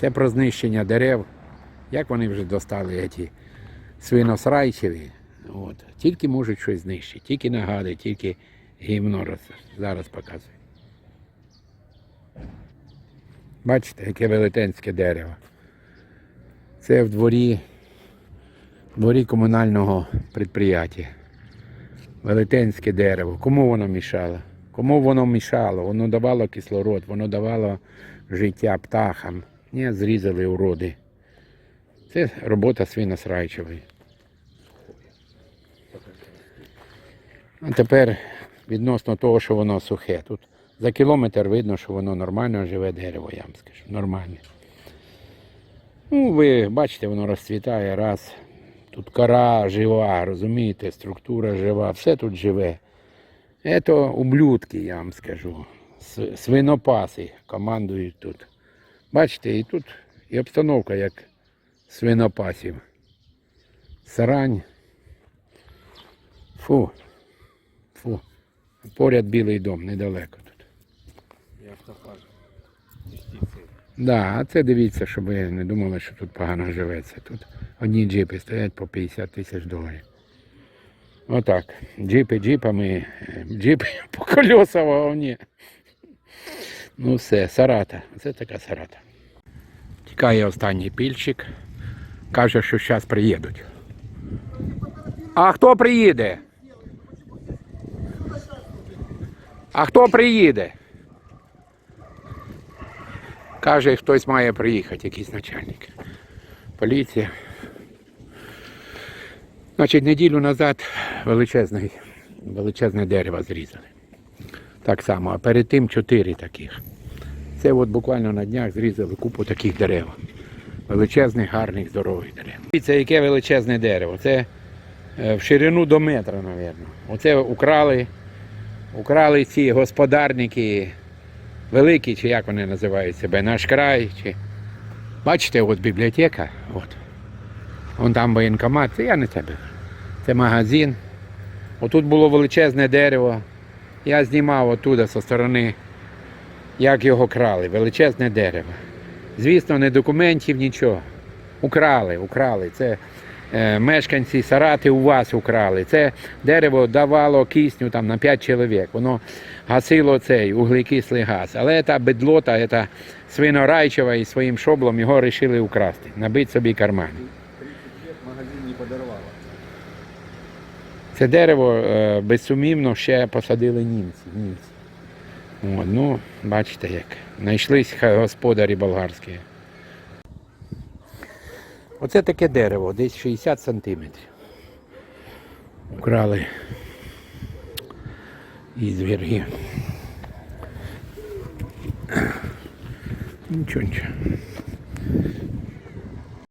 Це про знищення дерев. Як вони вже достали ці свиносрайчеві. От. Тільки можуть щось знищити, тільки нагади, тільки гімно зараз показує. Бачите, яке велетенське дерево. Це в дворі, дворі комунального підприємства. Велетенське дерево. Кому воно мішало? Кому воно мішало? Воно давало кислород, воно давало життя птахам. Ні, зрізали уроди. Це робота свиносрайчевої. А тепер відносно того, що воно сухе. Тут за кілометр видно, що воно нормально живе дерево, я вам скажу. Нормальне. Ну, ви бачите, воно розцвітає раз. Тут кора жива, розумієте, структура жива, все тут живе. Це ублюдки, я вам скажу. Свинопаси командують тут. Бачите, і тут і обстановка як свинопасів. Сарань. Фу. Фу. Поряд білий дом, недалеко тут. Автопарк. Юстиції. Да, а це дивіться, щоб ви не думали, що тут погано живеться. Тут одні джипи стоять по 50 тисяч доларів. Отак. Джипи джипами, е, джипи по колеса вагоні. Ну все, сарата. Це така сарата. Тікає останній пільчик. Каже, що зараз приїдуть. А хто приїде? А хто приїде? Каже, хтось має приїхати, якийсь начальник. Поліція. Значить, неділю назад величезне, величезне дерево зрізали. Так само, а перед тим чотири таких. Це от буквально на днях зрізали купу таких дерев. Величезних, гарних, здорових дерев. Це яке величезне дерево. Це е, в ширину до метра, мабуть. Оце украли, украли ці господарники великий, чи як вони називають себе, наш край. Чи... Бачите, от бібліотека, от. Вон там воєнкомат, це я не тебе. Це магазин. Отут було величезне дерево. Я знімав оттуда зі сторони, як його крали. Величезне дерево. Звісно, не документів, нічого. Украли, украли. Це е, мешканці Сарати у вас украли. Це дерево давало кисню там на 5 чоловік. Воно гасило цей углекислий газ. Але та бедлота, та свинорайчева і своїм шоблом його вирішили украсти, набити собі кармани. 30 лет магазин не подорвало. Це дерево е, безсумнівно ще посадили німці. німці. От, ну, бачите як. Знайшлись господарі болгарські. Оце таке дерево, десь 60 сантиметрів. Украли із вірги. Нічого, нічого.